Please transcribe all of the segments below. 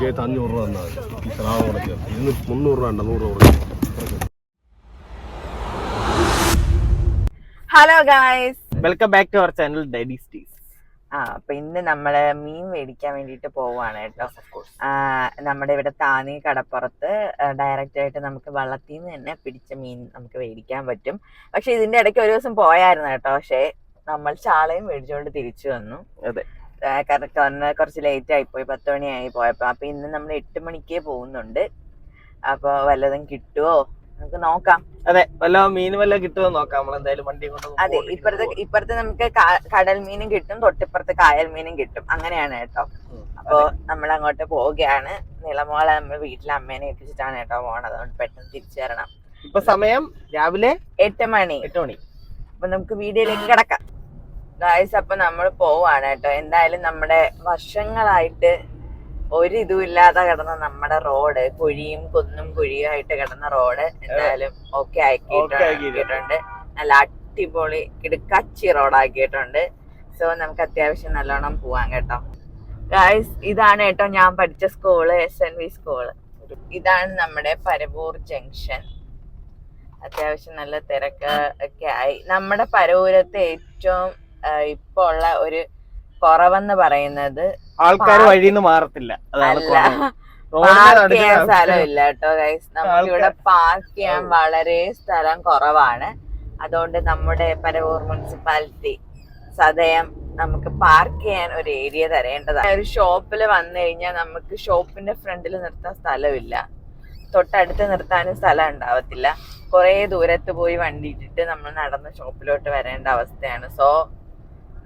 ചേർത്ത് അഞ്ഞൂറ് രൂപ തന്നാൽ ഈ സ്രാവ് ഇന്ന് മുന്നൂറ് രൂപ ഉണ്ട് നൂറ് രൂപ hello guys. Welcome back to our channel ഡെഡി സ്റ്റീസ് ആ അപ്പൊ ഇന്ന് നമ്മൾ മീൻ മേടിക്കാൻ വേണ്ടിട്ട് പോവാണ് കേട്ടോ. നമ്മുടെ ഇവിടെ താനി കടപ്പുറത്ത് ഡയറക്റ്റ് ആയിട്ട് നമുക്ക് വള്ളത്തിൽ നിന്ന് തന്നെ പിടിച്ച മീൻ നമുക്ക് മേടിക്കാൻ പറ്റും. പക്ഷെ ഇതിന്റെ ഇടയ്ക്ക് ഒരു ദിവസം പോയായിരുന്നു കേട്ടോ. പക്ഷെ നമ്മൾ ചാളയും മേടിച്ചുകൊണ്ട് തിരിച്ചു വന്നു. അതെ. കാരണം കാരണം കുറച്ച് ലേറ്റ് ആയിപ്പോയി പത്ത് മണിയായി പോയപ്പോ. അപ്പൊ ഇന്ന് നമ്മൾ എട്ട് മണിക്കേ പോകുന്നുണ്ട്. അപ്പൊ വല്ലതും കിട്ടുമോ നമുക്ക് നോക്കാം. അതെ വല്ല മീൻ വല്ല കിട്ടുമോ നോക്കാം. നമ്മൾ എന്തായാലും വണ്ടി കൊണ്ട് അതെ ഇപ്പുറത്തെ ഇപ്പുറത്ത് നമുക്ക് കടൽ മീനും കിട്ടും തൊട്ടിപ്പുറത്ത് കായൽ മീനും കിട്ടും. അങ്ങനെയാണ് കേട്ടോ. അപ്പൊ നമ്മൾ അങ്ങോട്ട് പോവുകയാണ്. നിളമോളെ നമ്മൾ വീട്ടിലെ അമ്മേനെ എത്തിച്ചിട്ടാണ് കേട്ടോ പോണത്. അതുകൊണ്ട് പെട്ടെന്ന് തിരിച്ചു തരണം ഇപ്പൊ സമയം രാവിലെ എട്ട് മണി. എട്ട് മണി. അപ്പൊ നമുക്ക് വീഡിയോയിലേക്ക് കിടക്കാം. ഗായ്സ് അപ്പൊ നമ്മൾ പോവാണ് കേട്ടോ. എന്തായാലും നമ്മുടെ വർഷങ്ങളായിട്ട് ഒരു ഇതും ഇല്ലാതെ കിടന്ന നമ്മുടെ റോഡ് കുഴിയും കുന്നും കുഴിയും ആയിട്ട് കിടന്ന റോഡ് എന്തായാലും ഓക്കെ ആക്കിയിട്ടുണ്ട്. നല്ല അടിപൊളി ഇടുക്കച്ചി റോഡാക്കിയിട്ടുണ്ട് സോ നമുക്ക് അത്യാവശ്യം നല്ലോണം പോവാൻ കേട്ടോ. ഗായ്സ് ഇതാണ് കേട്ടോ ഞാൻ പഠിച്ച school S N V school ഇതാണ് നമ്മുടെ പരവൂർ ജംഗ്ഷൻ അത്യാവശ്യം നല്ല തിരക്ക് ഒക്കെ ആയി. നമ്മുടെ പരവൂരത്തെ ഏറ്റവും ഇപ്പോൾ ഇപ്പൊ ഉള്ള ഒരു കുറവെന്ന് പറയുന്നത് ആൾക്കാർ വഴിയിൽ നിന്ന് മാറത്തില്ല. അല്ല. പാർക്ക് നടുക്ക് ചെയ്യാൻ സ്ഥലമില്ല കേട്ടോ ഗൈസ് നമുക്കിവിടെ പാർക്ക് ചെയ്യാൻ വളരെ സ്ഥലം കുറവാണ്. അതുകൊണ്ട് നമ്മുടെ പരവൂർ മുനിസിപ്പാലിറ്റി സദയം നമുക്ക് പാർക്ക് ചെയ്യാൻ ഒരു ഏരിയ തരേണ്ടതാണ്. ഒരു ഷോപ്പിൽ വന്നു കഴിഞ്ഞാൽ നമുക്ക് ഷോപ്പിന്റെ ഫ്രണ്ടിൽ നിർത്താൻ സ്ഥലമില്ല. തൊട്ടടുത്ത് നിർത്താനും സ്ഥലം ഉണ്ടാവത്തില്ല. കുറേ ദൂരത്ത് പോയി വണ്ടി ഇട്ടിട്ട് നമ്മൾ നടന്ന് ഷോപ്പിലോട്ട് വരേണ്ട അവസ്ഥയാണ്. സോ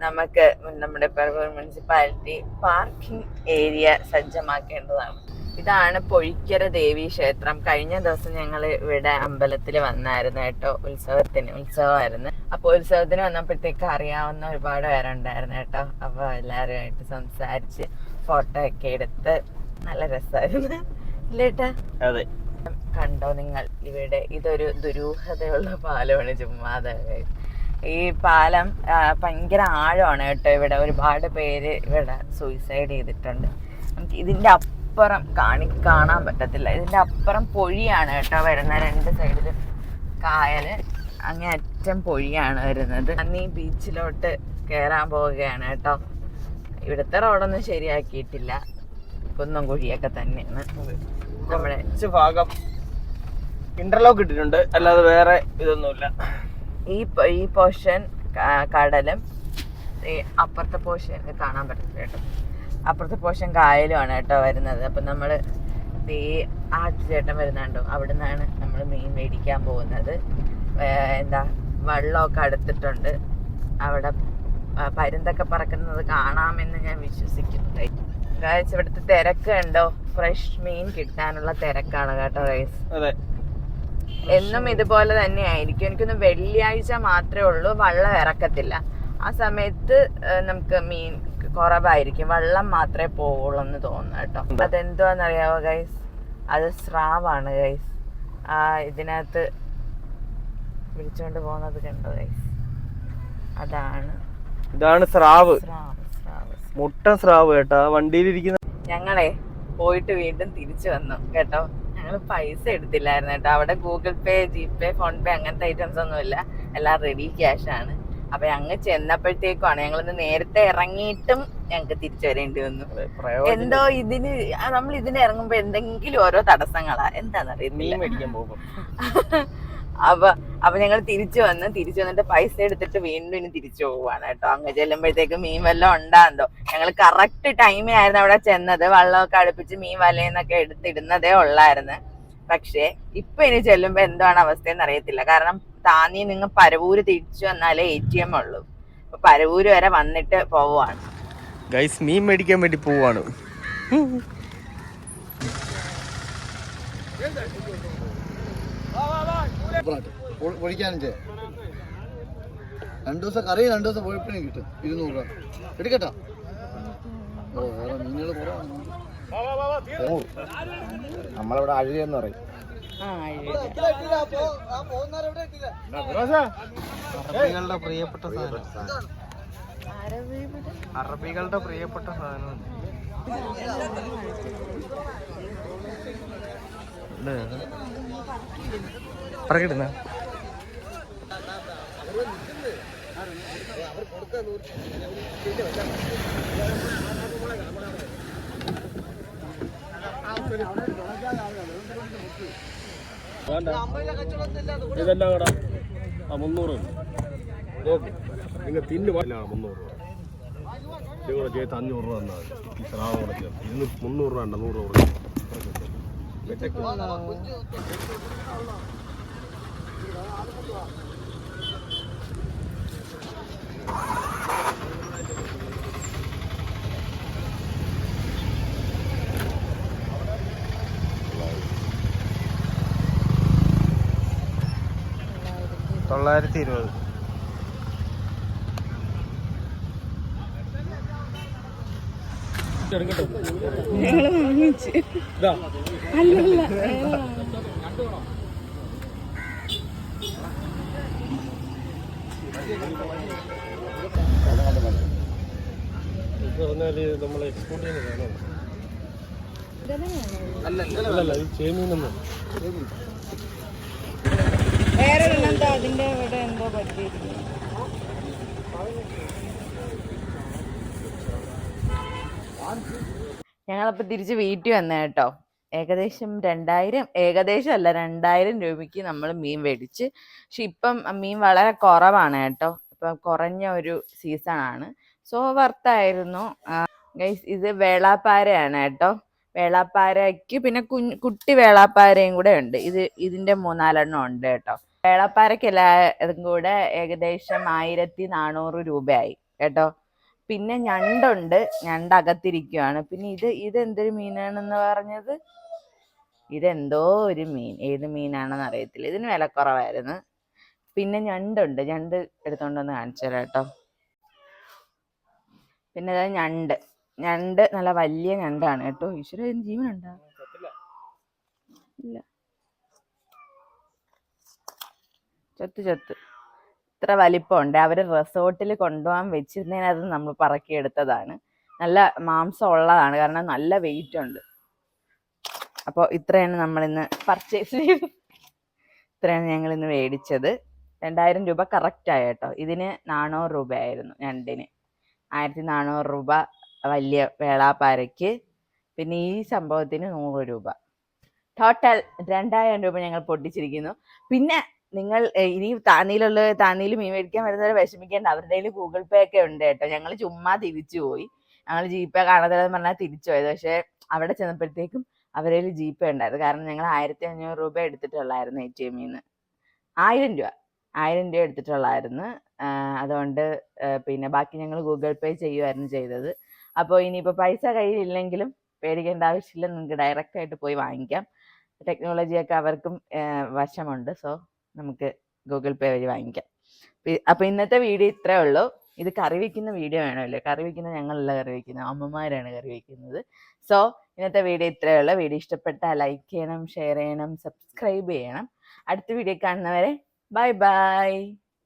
നമുക്ക് നമ്മുടെ പെർവൂർ മുനിസിപ്പാലിറ്റി പാർക്കിംഗ് ഏരിയ സജ്ജമാക്കേണ്ടതാണ്. ഇതാണ് പൊഴിക്കര ദേവി ക്ഷേത്രം. കഴിഞ്ഞ ദിവസം ഞങ്ങൾ ഇവിടെ അമ്പലത്തിൽ വന്നായിരുന്നു കേട്ടോ ഉത്സവത്തിന് ഉത്സവമായിരുന്നു. അപ്പൊ ഉത്സവത്തിന് വന്നപ്പോഴത്തേക്ക് അറിയാവുന്ന ഒരുപാട് പേരുണ്ടായിരുന്നു കേട്ടോ. അപ്പൊ എല്ലാവരുമായിട്ട് സംസാരിച്ച് ഫോട്ടോ ഒക്കെ എടുത്ത് നല്ല രസമായിരുന്നു ഇല്ലേട്ടാ അതെ. കണ്ടോ നിങ്ങൾ? ഇവിടെ ഇതൊരു ദുരൂഹതയുള്ള പാലമാണ് ചുമ്മാതെ ഈ പാലം ഭയങ്കര ആഴമാണ് കേട്ടോ ഇവിടെ. ഒരുപാട് പേര് ഇവിടെ സൂയിസൈഡ് ചെയ്തിട്ടുണ്ട്. നമുക്ക് ഇതിന്റെ അപ്പുറം കാണി കാണാൻ പറ്റത്തില്ല. ഇതിന്റെ അപ്പുറം പൊഴിയാണ് കേട്ടോ വരുന്ന രണ്ട് സൈഡിലും കായൽ അങ്ങേ അറ്റം പൊഴിയാണ് വരുന്നത്. അന്ന് ഈ ബീച്ചിലോട്ട് കയറാൻ പോവുകയാണ് കേട്ടോ. ഇവിടുത്തെ റോഡൊന്നും ശരിയാക്കിയിട്ടില്ല. കുന്നും കുഴിയൊക്കെ തന്നെയാണ്. നമ്മുടെ ഭാഗം ഇന്റർലോക്ക് ഇട്ടിട്ടുണ്ട്. അല്ലാതെ വേറെ ഇതൊന്നുമില്ല. ഈ ഈ പോർഷൻ കടലും ഈ അപ്പുറത്തെ പോർഷൻ കാണാൻ പറ്റത്തില്ല കേട്ടോ. അപ്പുറത്തെ പോർഷൻ കായലുമാണ് കേട്ടോ വരുന്നത്. അപ്പം നമ്മൾ ഈ ആ ചേട്ടൻ വരുന്നുണ്ടോ. അവിടെ നിന്നാണ് നമ്മൾ മീൻ മേടിക്കാൻ പോകുന്നത്. എന്താ വെള്ളമൊക്കെ അടുത്തിട്ടുണ്ട്. അവിടെ പരുന്തൊക്കെ പറക്കുന്നത് കാണാമെന്ന് ഞാൻ വിശ്വസിക്കുന്നു. ഗൈസ് ഇവിടുത്തെ തിരക്ക് ഉണ്ടോ ഫ്രഷ് മീൻ കിട്ടാനുള്ള തിരക്കാണ് കേട്ടോ ഗൈസ് എന്നും ഇതുപോലെ തന്നെ ആയിരിക്കും എനിക്കൊന്ന് വെള്ളിയാഴ്ച മാത്രമേ ഉള്ളൂ. വള്ളം ഇറക്കത്തില്ല. ആ സമയത്ത് നമുക്ക് മീൻ കുറവായിരിക്കും. വെള്ളം മാത്രമേ പോവുള്ളൂ എന്ന് തോന്നുന്നു കേട്ടോ. അതെന്തോന്നറിയാവോ ഗൈസ് അത് സ്രാവാണ് ഗൈസ് ആ ഇതിനകത്ത് വിളിച്ചോണ്ട് പോകുന്നത് കണ്ടോ ഗൈസ് അതാണ്. ഇതാണ് സ്രാവ്. മുട്ട സ്രാവ് കേട്ടോ. വണ്ടിയിലിരിക്കുന്ന ഞങ്ങളെ പോയിട്ട് വീണ്ടും തിരിച്ചു വന്നു കേട്ടോ. ഞങ്ങൾ പൈസ എടുത്തില്ലായിരുന്നു കേട്ടോ. അവിടെ ഗൂഗിൾ പേ ജിപേ ഫോൺ പേ അങ്ങനത്തെ ഐറ്റംസ് ഒന്നുമില്ല എല്ലാം റെഡി ക്യാഷ് ആണ്. അപ്പൊ ഞങ്ങൾ ചെന്നപ്പോഴത്തേക്കുമാണ് ഞങ്ങളിന്ന് നേരത്തെ ഇറങ്ങിയിട്ടും ഞങ്ങൾക്ക് തിരിച്ചു വരേണ്ടി വന്നു. എന്തോ ഇതിന് നമ്മൾ ഇതിന് ഇറങ്ങുമ്പോ എന്തെങ്കിലും ഓരോ തടസ്സങ്ങളാ. പോകും അപ്പൊ അപ്പൊ ഞങ്ങൾ തിരിച്ചു വന്ന് തിരിച്ചു വന്നിട്ട് പൈസ എടുത്തിട്ട് വീണ്ടും ഇനി തിരിച്ചു പോവാണ് കേട്ടോ. അങ്ങ് ചെല്ലുമ്പോഴത്തേക്ക് മീൻ വല്ലതും ഉണ്ടാകുന്നോ ഞങ്ങൾ കറക്റ്റ് ടൈമേ ആയിരുന്നു അവിടെ ചെന്നത്. വെള്ളമൊക്കെ അടുപ്പിച്ച് മീൻ വലയെന്നൊക്കെ എടുത്തിടുന്നതേ ഉള്ളായിരുന്നു. പക്ഷേ ഇപ്പൊ ഇനി ചെല്ലുമ്പോ എന്താണ് അവസ്ഥയെന്ന് അറിയത്തില്ല. കാരണം താന്നി നിങ്ങൾ പരവൂര് തിരിച്ചു വന്നാലേ എ ടി എം ഉള്ളൂ. അപ്പൊ പരവൂര് വരെ വന്നിട്ട് പോവാണ് ഗൈസ് മീൻ മേടിക്കാൻ വേണ്ടി പോവാണ് സൂപ്പറായിട്ട് പൊളിക്കാനും ചെയ്യാം. രണ്ടു ദിവസം കറി രണ്ടു ദിവസം പൊഴിപ്പിനും കിട്ടും. ഇരുന്നൂറ് രൂപ. എടുക്കട്ടാ? ഓ വേറെ മീനുകൾ കുറവാണ് നമ്മളിവിടെ അഴുകയെന്ന് പറയും. അറബികളുടെ പ്രിയപ്പെട്ട സാധനം. അറബികളുടെ പ്രിയപ്പെട്ട സാധനം. പറകിടുന്ന ഇതെല്ലാം കൂടെ ആ മുന്നൂറ് നിങ്ങൾ തിന്നു മുന്നൂറ് രൂപ കൂടെ ചേർത്ത് അഞ്ഞൂറ് രൂപ തന്നാൽ ഈ സ്രാവ് കൂടെ ഇതിന് മുന്നൂറ് രൂപ ഉണ്ട് നൂറ് രൂപ. തൊള്ളായിരത്തി ഇരുപത് ഇതാ. ഇത് പറഞ്ഞാൽ നമ്മൾ എക്സ്പോർട്ട് വേറെ എന്തോ തിരിച്ച് വീട്ടിൽ വന്ന കേട്ടോ. ഏകദേശം രണ്ടായിരം ഏകദേശം അല്ല രണ്ടായിരം രൂപയ്ക്ക് നമ്മൾ മീൻ മേടിച്ച് പക്ഷെ ഇപ്പം മീൻ വളരെ കുറവാണ് കേട്ടോ. ഇപ്പം കുറഞ്ഞ ഒരു സീസൺ ആണ് സോ വർത്തായിരുന്നു. ഇത് വേളാപ്പാരയാണ് കേട്ടോ. വേളാപ്പാരയ്ക്ക് പിന്നെ കുഞ്ഞ് കുട്ടി വേളാപ്പാരയും കൂടെ ഉണ്ട്. ഇത് ഇതിന്റെ മൂന്നാലെണ്ണം ഉണ്ട് കേട്ടോ. വേളാപ്പാരയ്ക്ക് എല്ലാതും കൂടെ ഏകദേശം ആയിരത്തി നാനൂറ് രൂപയായി കേട്ടോ. പിന്നെ ഞണ്ടുണ്ട്. ഞണ്ട് അകത്തിരിക്കുവാണ് പിന്നെ ഇത് ഇത് എന്തൊരു മീനാണെന്ന് പറഞ്ഞത്? ഇതെന്തോ ഒരു മീൻ. ഏത് മീനാണെന്ന് അറിയത്തില്ല. ഇതിന് വില കുറവായിരുന്നു. പിന്നെ ഞണ്ടുണ്ട്. ഞണ്ട് എടുത്തോണ്ടൊന്ന് കാണിച്ചു തരാം കേട്ടോ. പിന്നെ അതായത് ഞണ്ട്. ഞണ്ട് നല്ല വലിയ ഞണ്ടാണ് കേട്ടോ. ഈശ്വര ഇതിന് ജീവനുണ്ടോ? ഇല്ല. ചത്ത് ചത്ത്. ഇത്ര വലിപ്പമുണ്ട്. അവർ റിസോർട്ടിൽ കൊണ്ടുപോകാൻ വെച്ചിരുന്നതിനത് നമ്മൾ പറക്കിയെടുത്തതാണ് നല്ല മാംസം ഉള്ളതാണ്. കാരണം നല്ല വെയിറ്റ് ഉണ്ട്. അപ്പോൾ ഇത്രയാണ് നമ്മളിന്ന് പർച്ചേസ് ചെയ്ത് ഇത്രയാണ് ഞങ്ങൾ ഇന്ന് മേടിച്ചത്. രണ്ടായിരം രൂപ കറക്റ്റ് ആയ കേട്ടോ. ഇതിന് നാനൂറ് രൂപയായിരുന്നു രണ്ടിന് ആയിരത്തി നാനൂറ് രൂപ വലിയ വേളാപ്പാരയ്ക്ക്. പിന്നെ ഈ സംഭവത്തിന് നൂറ് രൂപ. ടോട്ടൽ രണ്ടായിരം രൂപ ഞങ്ങൾ പൊട്ടിച്ചിരിക്കുന്നു. പിന്നെ നിങ്ങൾ ഇനി താന്നിയിലുള്ള താന്നിയിൽ മീൻ മേടിക്കാൻ വരുന്നവരെ വിഷമിക്കേണ്ട. അവരുടെ കയ്യിൽ ഗൂഗിൾ പേ ഒക്കെ ഉണ്ട് കേട്ടോ. ഞങ്ങൾ ചുമ്മാ തിരിച്ചു പോയി. ഞങ്ങൾ ജി പേ കാണാതെ പറഞ്ഞാൽ തിരിച്ചു പോയത്. പക്ഷേ അവിടെ ചെന്നപ്പോഴത്തേക്കും കയ്യിൽ ജി പേ ഉണ്ടായിരുന്നു. കാരണം ഞങ്ങൾ ആയിരത്തി അഞ്ഞൂറ് രൂപ എടുത്തിട്ടുള്ളായിരുന്നു എ ടി എമ്മിൽ നിന്ന്. ആയിരം രൂപ. ആയിരം രൂപ എടുത്തിട്ടുള്ളായിരുന്നു. അതുകൊണ്ട് പിന്നെ ബാക്കി ഞങ്ങൾ ഗൂഗിൾ പേ ചെയ്യുമായിരുന്നു ചെയ്തത്. അപ്പോൾ ഇനിയിപ്പോൾ പൈസ കയ്യിലില്ലെങ്കിലും പേടിക്കേണ്ട ആവശ്യമില്ല. നിങ്ങൾക്ക് ഡയറക്റ്റ് ആയിട്ട് പോയി വാങ്ങിക്കാം. ടെക്നോളജിയൊക്കെ അവർക്കും വശമുണ്ട്. സോ നമുക്ക് ഗൂഗിൾ പേ വഴി വാങ്ങിക്കാം. അപ്പോൾ ഇന്നത്തെ വീഡിയോ ഇത്രേ ഉള്ളൂ. ഇത് കറി വയ്ക്കുന്ന വീഡിയോ വേണമല്ലോ കറി വയ്ക്കുന്ന ഞങ്ങളല്ല കറി വയ്ക്കുന്നത് അമ്മമാരാണ് കറി വയ്ക്കുന്നത് സോ ഇന്നത്തെ വീഡിയോ ഇത്രയേ ഉള്ളൂ. വീഡിയോ ഇഷ്ടപ്പെട്ടാൽ ലൈക്ക് ചെയ്യണം ഷെയർ ചെയ്യണം സബ്സ്ക്രൈബ് ചെയ്യണം. അടുത്ത വീഡിയോ കാണുന്നവരെ ബൈ ബൈ